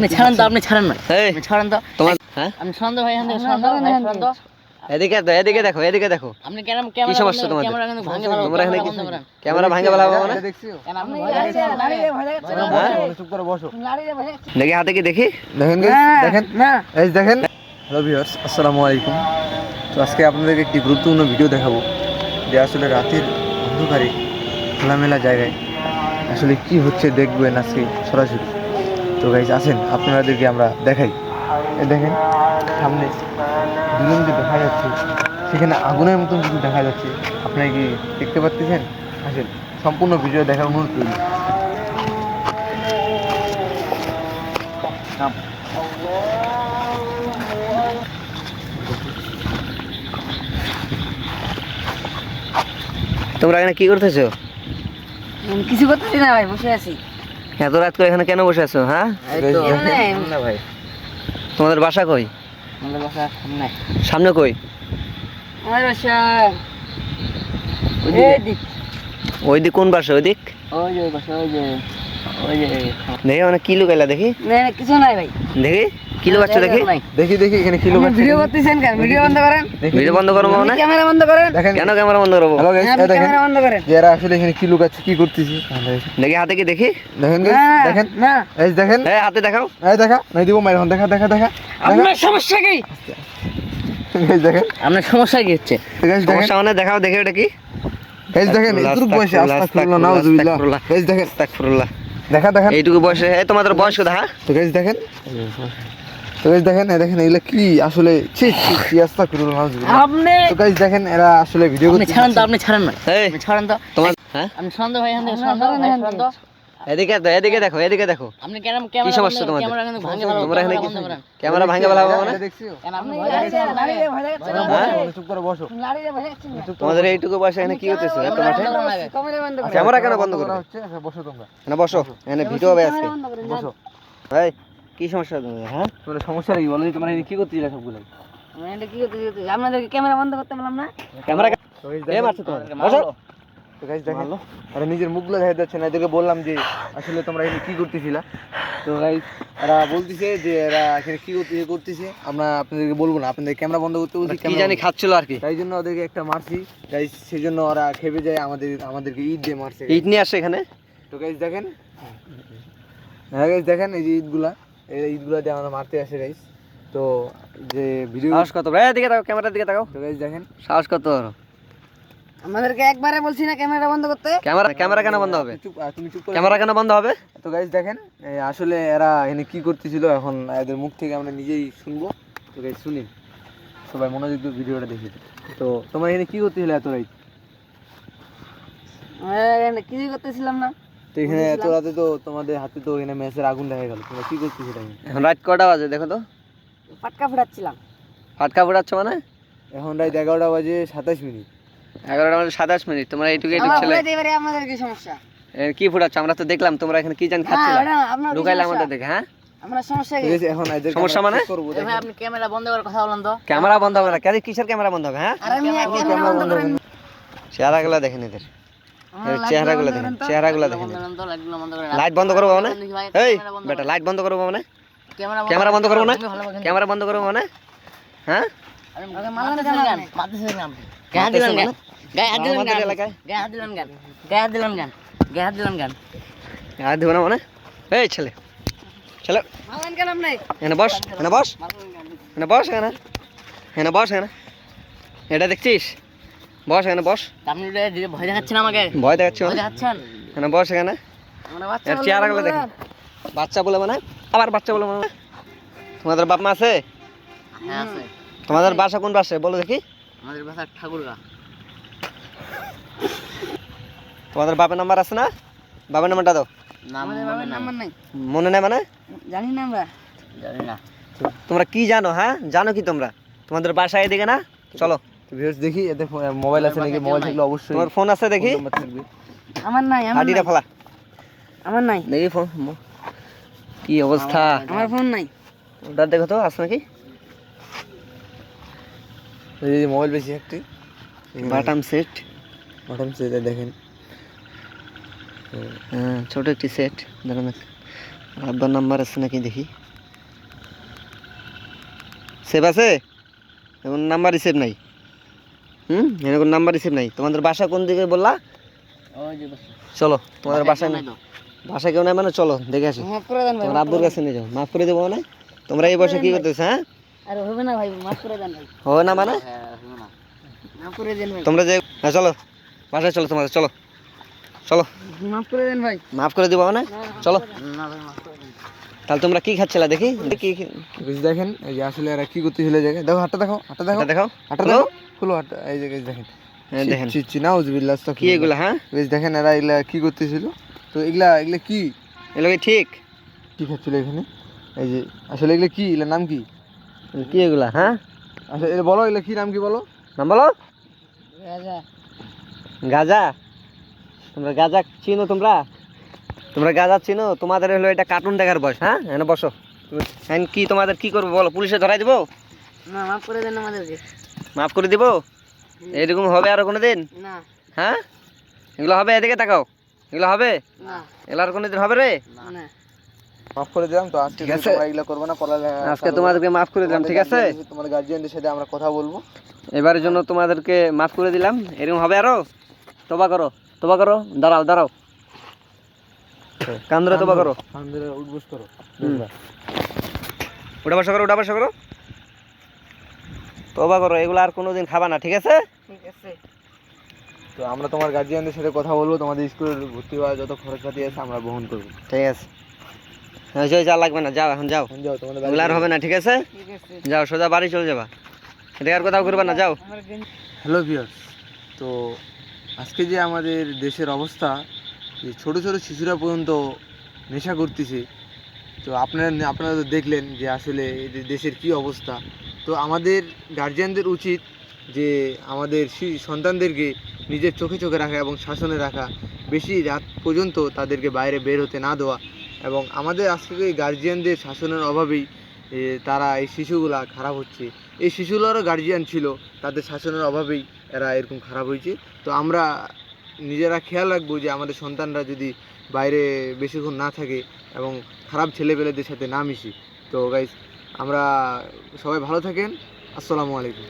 আপনি ছাড়েন তো আপনি ছাড়েন না। এই আপনি ছাড়েন তো। তোমার হ্যাঁ? আপনি ভাই তো। এদিকে তো এদিকে দেখো এদিকে দেখো। আপনি কি ক্যামেরা সমস্যা তোমাদের? ক্যামেরা কিন্তু ভাঙে ফেলাবো, তোমরা এখানে কি ক্যামেরা ভাঙে ফেলাবো মানে? আপনি না? হ্যাঁ? চুপ করে বসো। দেখি হাতে কি দেখি? দেখেন দেখেন। এই দেখেন। হ্যালো ভিউয়ার্স আসসালামু আলাইকুম। তো আজকে আপনাদেরকে একটি গুরুত্বপূর্ণ ভিডিও দেখাবো। যে আসলে রাতের অন্ধকারে খোলামেলা জায়গায় আসলে কি হচ্ছে দেখবেন আজকে সরাসরি। তো গাইজ আসেন, আপনাদেরকে আমরা দেখাই। দেখেন, সামনে দুজনকে দেখা যাচ্ছে, সেখানে আগুনের মতন কিছু দেখা যাচ্ছে। আপনারা কি দেখতে পাচ্ছেন? আসেন, সম্পূর্ণ ভিডিও দেখার অনুরোধ করি। তোমরা এখানে কি করতেছো? কিছু করতেছি না ভাই, বসে আছি। এত রাত করে এখানে কেন বসে আছো হ্যাঁ? তোমাদের বাসা কই? সামনে সামনে কই? ওই দিক কোন বাসা ওই দিক ওই যে ওই যে দেখি মানে কি লুকাইলা দেখি। না না, কিছু নাই ভাই। দেখি। কি বাচ্চা দেখি? দেখি। দেখি এখানে কিলো আপনি ভিডিও করতেছেন কেন? ভিডিও বন্ধ করেন। ভিডিও বন্ধ করব মানে? ক্যামেরা বন্ধ করেন? দেখেন। কেন ক্যামেরা বন্ধ করব? হ্যালো গাইস আপনি দেখেন। ক্যামেরা বন্ধ করেন। এরা আসলে এখানে কি লুকাচ্ছে কি করতেছি? দেখি হাতে কি দেখি? দেখেন guys, দেখেন। না। এই দেখেন। এই হাতে দেখাও। এই দেখা নাই দিব মাইর দেখা দেখা দেখা। আপনার সমস্যা কি? গাইস দেখেন। আপনার সমস্যা কি হচ্ছে? গাইস দেখেন। সমস্যা মানে দেখাও দেখি ওটা কি? গাইস দেখেন এতটুকু বয়সে আস্তাগফিরুল্লাহ, আস্তাগফিরুল্লাহ নাউজুবিল্লাহ। গাইস দেখেন। আস্তাগফিরুল্লাহ। দেখা দেখেন এইটুকু বয়সে এই তোমাদের বয়স কত হ্যাঁ? তো গাইস দেখেন। তো দেখেন দেখেন এগুলা কি? আসলে ছি ছি ছি আস্তাগফিরুল্লাহ নাউজুবিল্লাহ আপনি তো দেখেন এরা আসলে ভিডিও আপনি করতে ছাড়েন তো আপনি ছাড়েন না। এই ছাড়েন তো। তোমার হ্যাঁ? ভাই এখান থেকে ভাই। এদিকে তো। এদিকে দেখো এদিকে দেখো আপনি ক্যামেরা সমস্যা তোমাদের? ক্যামেরা কিন্তু ভাঙে ফেলাবো, তোমরা এখানে ক্যামেরা কি ভাঙে না? হ্যাঁ? চুপ করে বসো তোমাদের এইটুকু বয়সে এখানে কি হতেছে? এত মাঠে? ক্যামেরা কেন বন্ধ আচ্ছা, বসো তোমরা। এখানে বসো এখানে ভিডিও হবে আজকে। বসো। এই কি সমস্যা তোমাদের হ্যাঁ? তোমাদের সমস্যা কি বলো? তোমরা কি করতেছিলে সবগুলো? আমি এটা কি করতে আপনাদেরকে ক্যামেরা বন্ধ করতে বললাম না? ক্যামেরা তো গাইস এ দেখেন মারছে তো গাইস দেখেন আরে নিজের মুখগুলো দেখা যাচ্ছে না এদেরকে বললাম যে আসলে তোমরা এখানে কি করতেছিলা? তো গাইস এরা বলতেছে যে এরা এখানে কি করতেছে করতেছে আমরা আপনাদেরকে বলব না। আপনাদের ক্যামেরা বন্ধ করতে বলছি কি জানি খাচ্ছিল আর কি। তাই জন্য ওদেরকে একটা মারছি। সেই জন্য ওরা খেপে যায় আমাদের আমাদেরকে ঈদ দিয়ে মারছে। ইট নিয়ে আসে এখানে? তো দেখেন। হ্যাঁ গাইস দেখেন এই যে ঈদগুলা। এই ঈদগুলা দিয়ে আমরা মারতে আসে গাইস তো যে ভিডিও সাহস কত? এই দিকে তাকাও ক্যামেরার দিকে তাকাও। তো গাইস দেখেন। সাহস কত? আমাদেরকে একবারে বলছি না ক্যামেরা বন্ধ করতে। ক্যামেরা ক্যামেরা কেন বন্ধ হবে? চুপ তুমি চুপ করে ক্যামেরা কেন বন্ধ হবে? তো গাইস দেখেন আসলে এরা এনে কি করতেছিল এখন এদের মুখ থেকে আমরা নিজেই শুনব। তো গাইস শুনি। সবাই মনোযোগ দিয়ে ভিডিওটা দেখি তো তোমরা এখানে কি করতেছিলে এত রাইত আমরা এখানে কিছুই করতেছিলাম না। তো এখানে এত রাতে তো তোমাদের হাতে তো এখানে ম্যাচের আগুন দেখা গেল। তোমরা কি করতেছিলে এখানে? এখন রাত কটা বাজে দেখো তো? পাটকা ফুটাচ্ছিলাম। ফাটকা ফুটাচ্ছ মানে? এখন রাত এগারোটা বাজে সাতাশ মিনিট। এগারোটা বাজে সাতাশ মিনিট তোমরা এইটুকু ছেলে আমাদের কি সমস্যা? কি ফুটাচ্ছ? আমরা তো দেখলাম তোমরা এখানে কি জান খাচ্ছিল। সমস্যা? আমাদের দেখে হ্যাঁ? আমরা সমস্যা এখন সমস্যা মানে? ভাই আপনি ক্যামেরা বন্ধ করে কথা বলেন তো। ক্যামেরা বন্ধ হবে না। কিসের ক্যামেরা বন্ধ হবে হ্যাঁ? আর আমি ক্যামেরা বন্ধ করেন। চেহারাগুলো দেখেন এদের। চেহারাগুলো দেখেন। চেহারাগুলো দেখেন। লাইট বন্ধ করব মানে? এই বেটা লাইট বন্ধ করব মানে? ক্যামেরা বন্ধ করব না করে ক্যামেরা বন্ধ করব মানে? হ্যাঁ? মানে? এই ছেলে। ছেলে? এখানে বস এখানে বস? এখানে বস এখানে। এখানে বস এখানে। এটা দেখছিস? বস এখানে বস। আপনি ভয় দেখাচ্ছেন আমাকে? ভয় দেখাচ্ছি ভয় মানে? দেখাচ্ছেন? এখানে বস এখানে। এর চেহারাগুলো দেখেন। বাচ্চা বলে মানে? আবার বাচ্চা বলে মানে? তোমাদের বাপ মা আছে? হ্যাঁ আছে। তোমাদের বাসা কোন বাসে? বলো দেখি। আমাদের বাসা ঠাকুরগা। তোমাদের বাপের নাম্বার আছে না? বাবার নাম্বারটা দাও। নাম আমাদের বাবার নাম্বার নাই। মনে নেই মানে? জানি না আমরা। জানি না। তোমরা কি জানো হ্যাঁ? জানো কি তোমরা? তোমাদের বাসা এদিকে না? চলো। ভিউয়ার্স দেখি এতে মোবাইল আছে নাকি? মোবাইল থাকলে অবশ্যই তোমার ফোন আছে দেখি? আমার নাই আমার হাডিটা নাই। ফেলা। আমার নাই। দেখি ফোন কি অবস্থা? আমার ফোন নাই। ওটা দেখো তো আছে নাকি? এই যে মোবাইল বেশি একটি। বাটাম সেট বটম সেটা দেখেন। হ্যাঁ ছোট একটি সেট দেখো না আব্বার নাম্বার আছে নাকি দেখি? সেভ আছে? এমন নাম্বার রিসেভ নাই। হুম? এরকম নাম্বার রিসেভ নাই। তোমাদের বাসা কোন দিকে বললা? ওই যে বসে। চলো তোমাদের বাসা নাই। বাসা কেউ নাই মানে চলো দেখে আসি। তোমার আব্বুর কাছে নিয়ে যাও। মাফ করে দেবো মানে? তোমরা এই বসে কি করতেছো হ্যাঁ? আরে হবে না ভাই মাফ করে দেন ভাই। হবে না মানে? হ্যাঁ হবে না। মাফ করে দেন ভাই। তোমরা যে হ্যাঁ চলো। বাসায় চলো তোমাদের চলো। চলো। মাফ করে দেন ভাই। মাফ করে দেবো মানে? চলো। না ভাই মাফ করে দেন। তাহলে তোমরা কি খাচ্ছিলা দেখি? কি কি- দেখেন এই যে আসলে এরা কি করতেছিল জায়গায়? দেখো হাতটা দেখো হাতটা দেখো। এটা হাতটা দেখো। এই জায়গায় দেখেন। হ্যাঁ দেখেন। চি চি নাউজুবিল্লাহ কি এগুলা হ্যাঁ? বেশ দেখেন এরা এগুলা কি করতেছিল? তো এগুলা এগুলা কি? এগুলো কি ঠিক? কি খাচ্ছিল এখানে? এই যে আসলে এগুলা কি? এগুলা নাম কি? কি এগুলা হ্যাঁ? আচ্ছা এটা বলো এগুলা কি নাম কি বলো? নাম বলো। রাজা গাজা? তোমরা গাজা চিনো তোমরা? তোমরা গাজা চিনো? তোমাদের হলো এটা কার্টুন দেখার বয়স হ্যাঁ? এখানে বসো। কি তোমাদের কি করব বলো? পুলিশে ধরাই দেবো? না মাফ করে দেন আমাদেরকে। মাফ করে দিব? এরকম হবে আরও কোনো দিন হ্যাঁ? এগুলো হবে এদিকে তাকাও। এগুলো হবে? এগুলো আর কোনো দিন হবে রে? না। মাফ করে দিলাম তো আজকে ঠিক আছে। তোমরা এগুলা করবে না পড়ালে আজকে তোমাদেরকে মাফ করে দিলাম ঠিক আছে? তোমাদের গার্জিয়ানদের সাথে আমরা কথা বলব। এবারের জন্য তোমাদেরকে মাফ করে দিলাম। এরকম হবে আরও? তোবা করো তোবা করো। দাঁড়াও দাঁড়াও। কান ধরে তোবা করো। আমাদের উঠবস করো। উঠা বসা করো উঠা বসা করো। তোবা করো এগুলো আর কোনোদিন খাবা না ঠিক আছে? ঠিক আছে। তো আমরা তোমার গার্জিয়ানদের সাথে কথা বলব তোমাদের স্কুলে ভর্তি হওয়া যত খরচাপাতি আছে আমরা বহন করব। ঠিক আছে। হ্যাঁ যাও, যা লাগবে না যাও এখন যাও। এখন যাও তোমাদের এগুলো আর হবে না ঠিক আছে? ঠিক আছে। যাও সোজা বাড়ি চলে যাবা। এটা আর কোথাও করবে না যাও। হ্যালো ভিউয়ার্স তো আজকে যে আমাদের দেশের অবস্থা যে ছোট ছোট শিশুরা পর্যন্ত নেশা করতেছে তো আপনারা আপনারা তো দেখলেন যে আসলে দেশের কি অবস্থা। তো আমাদের গার্জিয়ানদের উচিত যে আমাদের সন্তানদেরকে নিজের চোখে চোখে রাখা এবং শাসনে রাখা। বেশি রাত পর্যন্ত তাদেরকে বাইরে বের হতে না দেওয়া। এবং আমাদের আজকে গার্জিয়ানদের শাসনের অভাবেই তারা এই শিশুগুলা খারাপ হচ্ছে। এই শিশুগুলোরও গার্জিয়ান ছিল, তাদের শাসনের অভাবেই এরা এরকম খারাপ হয়েছে। তো আমরা নিজেরা খেয়াল রাখব যে আমাদের সন্তানরা যদি বাইরে বেশিক্ষণ না থাকে এবং খারাপ ছেলেপেলেদের সাথে না মিশি। তো গাইজ আমরা সবাই ভালো থাকেন। আসসালামু আলাইকুম।